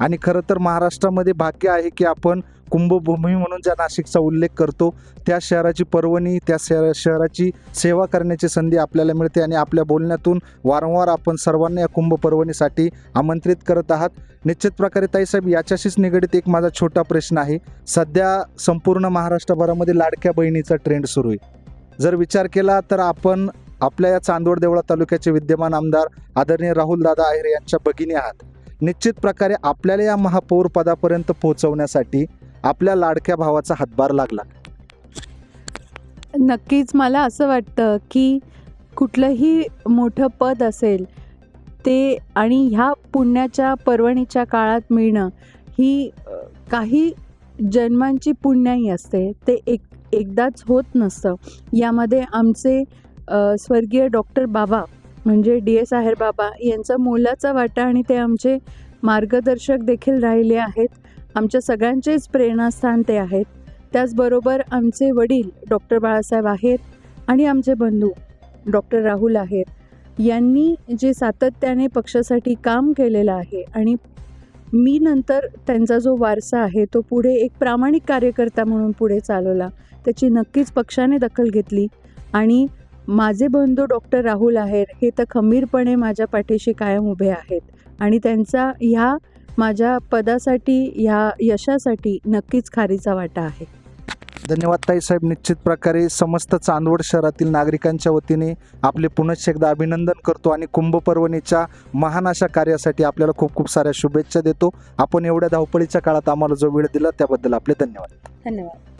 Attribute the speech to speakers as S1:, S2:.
S1: आणि खरं तर महाराष्ट्रामध्ये भाग्य आहे की आपण कुंभभूमी म्हणून ज्या नाशिकचा उल्लेख करतो त्या शहराची पर्वणी त्या शहरा शहराची सेवा करण्याची संधी आपल्याला मिळते आणि आपल्या बोलण्यातून वारंवार आपण सर्वांना या कुंभ पर्वणीसाठी आमंत्रित करत आहात. निश्चित प्रकारे ताईसाहेब याच्याशीच निगडीत एक माझा छोटा प्रश्न आहे. सध्या संपूर्ण महाराष्ट्रभरामध्ये लाडक्या बहिणीचा ट्रेंड सुरू आहे. जर विचार केला तर आपण आपल्या या चांदवड देवळा तालुक्याचे विद्यमान आमदार आदरणीय राहुल दादा आहेर यांच्या भगिनी आहात. निश्चित प्रकारे आपल्याला या महापौर पदापर्यंत पोहोचवण्यासाठी आपल्या लाडक्या भावाचा हातभार लागला.
S2: नक्कीच मला असं वाटतं की कुठलंही मोठं पद असेल ते आणि ह्या पुण्याच्या पर्वणीच्या काळात मिळणं ही काही जन्मांची पुण्याई असते ते एक एकदाच होत नसतं. यामध्ये आमचे स्वर्गीय डॉक्टर बाबा म्हणजे डी एस आहेर बाबा यांचा मोलाचा वाटा आणि ते आमचे मार्गदर्शक देखील राहिले आहेत. आमच्या सगळ्यांचेच प्रेरणास्थान ते आहेत. त्याचबरोबर आमचे वडील डॉक्टर बाळासाहेब आहेत आणि आमचे बंधू डॉक्टर राहुल आहेत. यांनी जे सातत्याने पक्षासाठी काम केलेलं आहे आणि मी नंतर त्यांचा जो वारसा आहे तो पुढे एक प्रामाणिक कार्यकर्ता म्हणून पुढे चालवला. त्याची नक्कीच पक्षाने दखल घेतली आणि माझे बंधू डॉक्टर राहुल आहेर हे तर खंबीरपणे माझ्या पाठीशी कायम उभे आहेत. आणि त्यांचा ह्या माझ्या पदासाठी ह्या यशासाठी नक्कीच खारीचा वाटा आहे.
S1: धन्यवाद ताईसाहेब निश्चित प्रकारे समस्त चांदवड शहरातील नागरिकांच्या वतीने आपले पुनश्च एकदा अभिनंदन करतो आणि कुंभ पर्वणीच्या महान अशा कार्यासाठी आपल्याला खूप खूप साऱ्या शुभेच्छा देतो. आपण एवढ्या धावपळीच्या काळात आम्हाला जो वेळ दिला त्याबद्दल आपले धन्यवाद.
S2: धन्यवाद.